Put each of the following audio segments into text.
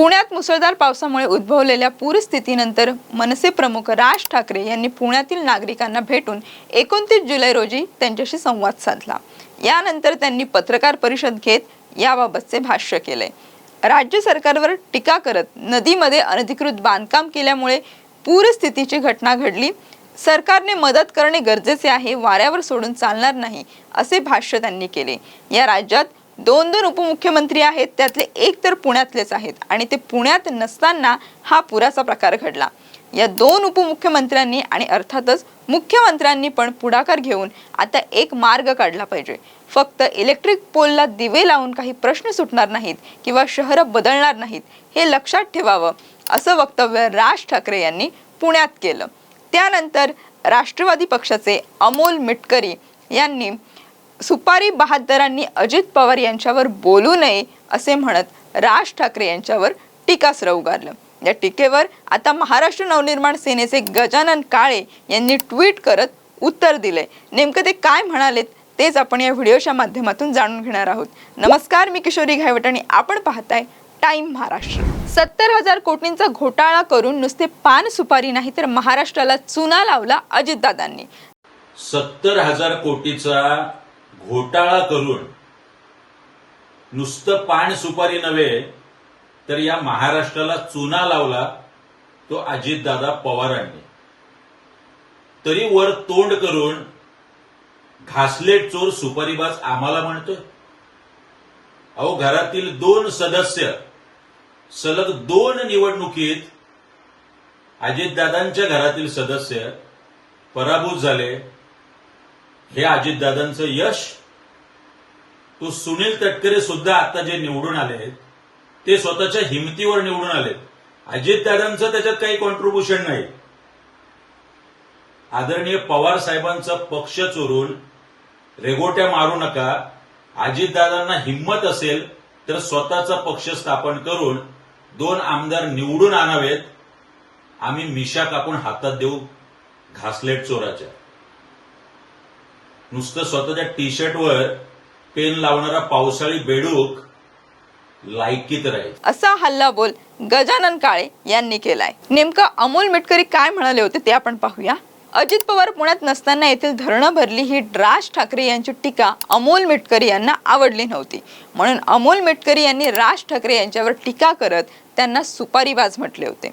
पुण्यात मुसळधार पावसामुळे उद्भवलेल्या पूरस्थितीनंतर मनसे प्रमुख राज ठाकरे यांनी पुण्यातील नागरिकांना भेटून एकोणतीस जुलै रोजी त्यांच्याशी संवाद साधला. यानंतर त्यांनी पत्रकार परिषद घेत याबाबतचे भाष्य केले. राज्य सरकारवर टीका करत नदीमध्ये अनधिकृत बांधकाम केल्यामुळे पूरस्थितीची घटना घडली. सरकारने मदत करणे गरजेचे आहे वाऱ्यावर सोडून चालणार नाही असे भाष्य त्यांनी केले. या राज्यात दोन दोन उपमुख्यमंत्री आहेत त्यातले एक तर पुण्यातलेच आहेत. आणि ते पुण्यात नसताना हा पुराचा प्रकार घडला. या दोन उपमुख्यमंत्र्यांनी आणि अर्थातच मुख्यमंत्र्यांनी पण पुढाकार घेऊन आता एक मार्ग काढला पाहिजे. फक्त इलेक्ट्रिक पोलला दिवे लावून काही प्रश्न सुटणार नाहीत किंवा शहरं बदलणार नाहीत हे लक्षात ठेवावं असं वक्तव्य राज ठाकरे यांनी पुण्यात केलं. त्यानंतर राष्ट्रवादी पक्षाचे अमोल मिटकरी यांनी सुपारी बहादरांनी अजित पवार यांच्यावर बोलू नये असे म्हणत राज ठाकरे यांच्यावर टीकास्त्र उगारलं. या टीकेवर आता महाराष्ट्र नवनिर्माण सेनेचे गजानन काळे यांनी ट्विट करत उत्तर दिले. नेमकं ते काय म्हणालेत तेच आपण या व्हिडिओच्या माध्यमातून जाणून घेणार आहोत. नमस्कार मी किशोरी घायवट आणि आपण पाहताय टाइम महाराष्ट्र. सत्तर हजार कोटींचा घोटाळा करून नुसते पान सुपारी नाही तर महाराष्ट्राला चुना लावला अजितदादांनी. सत्तर हजार कोटीचा घोटाळा करून नुसतं पान सुपारी नव्हे तर या महाराष्ट्राला चुना लावला तो अजितदादा पवारांनी. तरी वर तोंड करून घासलेट चोर सुपारीबाज आम्हाला म्हणतोय. अहो घरातील दोन सदस्य सलग दोन निवडणुकीत अजितदादांच्या घरातील सदस्य पराभूत झाले हे अजितदादांचं यश तो सुनील तटकरे सुद्धा आता जे निवडून आले ते स्वतःच्या हिमतीवर निवडून आले अजितदादांचं त्याच्यात काही कॉन्ट्रीब्युशन नाही. आदरणीय पवार साहेबांचा पक्ष चोरून रेगोट्या मारू नका. अजितदादांना हिंमत असेल तर स्वतःचा पक्ष स्थापन करून दोन आमदार निवडून आणावेत. आम्ही मिशा कापून हातात देऊ घासलेट चोराच्या. नुसतं स्वतःच्या टी शर्टवर पेन लावणारा पावसाळी बेडूक लायकीत राहील. असा हल्ला बोल गजानन काळे यांनी केलाय. नेमकं अमोल मिटकरी काय म्हणाले होते ते आपण पाहूया. अजित पवार पुण्यात नसताना येथील धरणं भरली ही राज ठाकरे यांची टीका अमोल मिटकरी यांना आवडली नव्हती. म्हणून अमोल मिटकरी यांनी राज ठाकरे यांच्यावर टीका करत त्यांना सुपारीबाज म्हटले होते.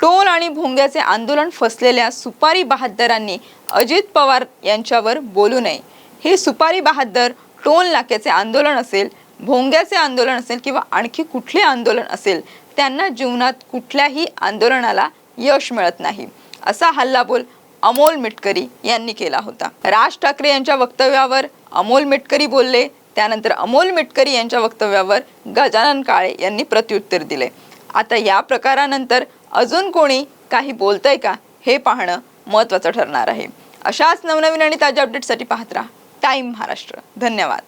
टोल आणि भोंग्याचे आंदोलन फसलेल्या सुपारी बहादरांनी अजित पवार यांच्यावर बोलू नये. हे सुपारी बहादर टोल नाक्याचे आंदोलन असेल भोंग्याचे आंदोलन असेल किंवा आणखी कुठले आंदोलन असेल त्यांना जीवनात कुठल्याही आंदोलनाला यश मिळत नाही असा हल्लाबोल अमोल मिटकरी यांनी केला होता. राज ठाकरे यांच्या वक्तव्यावर अमोल मिटकरी बोलले त्यानंतर अमोल मिटकरी यांच्या वक्तव्यावर गजानन काळे यांनी प्रत्युत्तर दिले. आता या प्रकारानंतर अजून कोणी काही बोलतंय का? हे पाहणं महत्त्वाचं ठरणार आहे. अशाच नवनवीन आणि ताज्या अपडेटसाठी पाहत राहा. टाईम महाराष्ट्र. धन्यवाद.